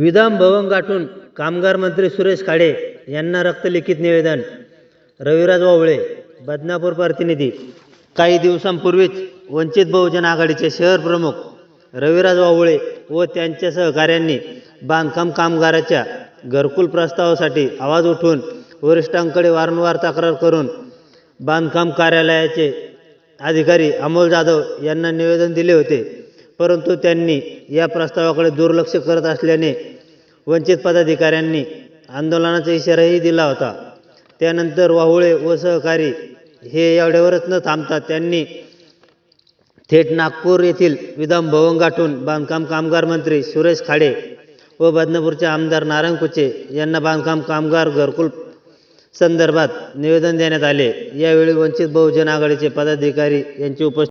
विधान भवन गाठून कामगार मंत्री सुरेश खाडे यांना रक्तलिखित निवेदन. रविराज वावळे बदनापूर प्रतिनिधी. काही दिवसांपूर्वीच वंचित बहुजन आघाडीचे शहर प्रमुख रविराज वावळे व त्यांच्या सहकाऱ्यांनी बांधकाम कामगाराच्या घरकुल प्रस्तावासाठी आवाज उठवून वरिष्ठांकडे वारंवार तक्रार करून बांधकाम कार्यालयाचे अधिकारी अमोल जाधव यांना निवेदन दिले होते. परंतु त्यांनी या प्रस्तावाकडे दुर्लक्ष करत असल्याने वंचित पदाधिकाऱ्यांनी आंदोलनाचा इशाराही दिला होता. त्यानंतर वाहुळे व सहकारी हे एवढ्यावरच न थांबता त्यांनी थेट नागपूर येथील विधान भवन गाठून बांधकाम कामगार मंत्री सुरेश खाडे व बदनापूरचे आमदार नारायण कुचे यांना बांधकाम कामगार घरकुल संदर्भात निवेदन देण्यात आले. यावेळी वंचित बहुजन आघाडीचे पदाधिकारी यांची उपस्थिती